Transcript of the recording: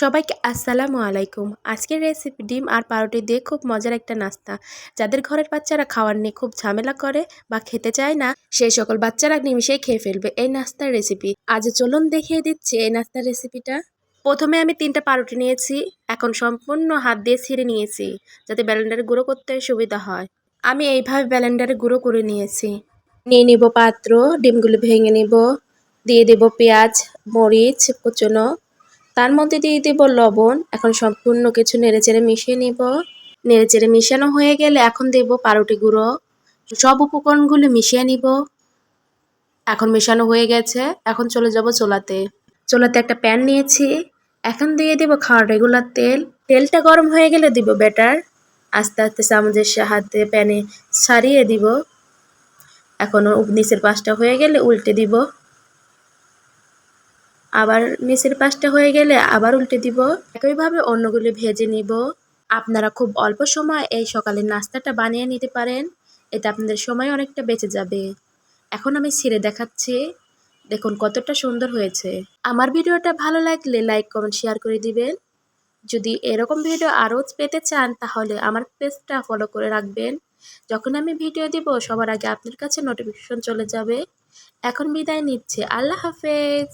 সবাইকে আসসালামু আলাইকুম। আজকের রেসিপি ডিম আর পাউরুটি দিয়ে খুব মজার একটা নাস্তা। যাদের ঘরের বাচ্চারা খাওয়ার নিয়ে খুব ঝামেলা করে বা খেতে চায় না, সেই সকল বাচ্চারা নিমিশেই খেয়ে ফেলবে এই নাস্তার রেসিপি আজ চলুন দেখিয়ে দিচ্ছি এই নাস্তার রেসিপিটা প্রথমে আমি তিনটা পাউরুটি নিয়েছি, এখন সম্পূর্ণ হাত দিয়ে ছিঁড়ে নিয়েছি, যাতে ব্যালেন্ডারে গুঁড়ো করতে সুবিধা হয়। আমি এইভাবে ব্যালেন্ডারে গুঁড়ো করে নিয়েছি। নিয়ে নিব পাত্র, ডিমগুলো ভেঙে নিব। দিয়ে দেব পেঁয়াজ, মরিচ, কুচনো তার মধ্যে দিয়ে দেব লবণ। এখন সম্পূর্ণ কিছু নেড়েচেড়ে মিশিয়ে নিব। নেড়েচেড়ে মিশানো হয়ে গেলে এখন দেব পাউরুটি গুঁড়ো। সব উপকরণগুলো মিশিয়ে নিব। এখন মেশানো হয়ে গেছে। এখন চলে যাব চোলাতে। চোলাতে একটা প্যান নিয়েছি। এখন দিয়ে দেব খাওয়ার রেগুলার তেল। তেলটা গরম হয়ে গেলে দিব ব্যাটার। আস্তে আস্তে চামচের সাহায্যে প্যানে ছাড়িয়ে দিব। এখন নিচের পাশটা হয়ে গেলে উল্টে দিব। আবার নিচের পাশটা হয়ে গেলে আবার উল্টে দিব। একইভাবে অন্যগুলি ভেজে নিব। আপনারা খুব অল্প সময় এই সকালের নাস্তাটা বানিয়ে নিতে পারেন। এতে আপনাদের সময় অনেকটা বেঁচে যাবে। এখন আমি ছিঁড়ে দেখাচ্ছি। দেখুন কতটা সুন্দর হয়েছে। আমার ভিডিওটা ভালো লাগলে লাইক, কমেন্ট, শেয়ার করে দিবেন। যদি এরকম ভিডিও আরও পেতে চান, তাহলে আমার পেজটা ফলো করে রাখবেন। যখন আমি ভিডিও দিব, সবার আগে আপনার কাছে নোটিফিকেশন চলে যাবে। এখন বিদায় নিচ্ছে। আল্লাহ হাফেজ।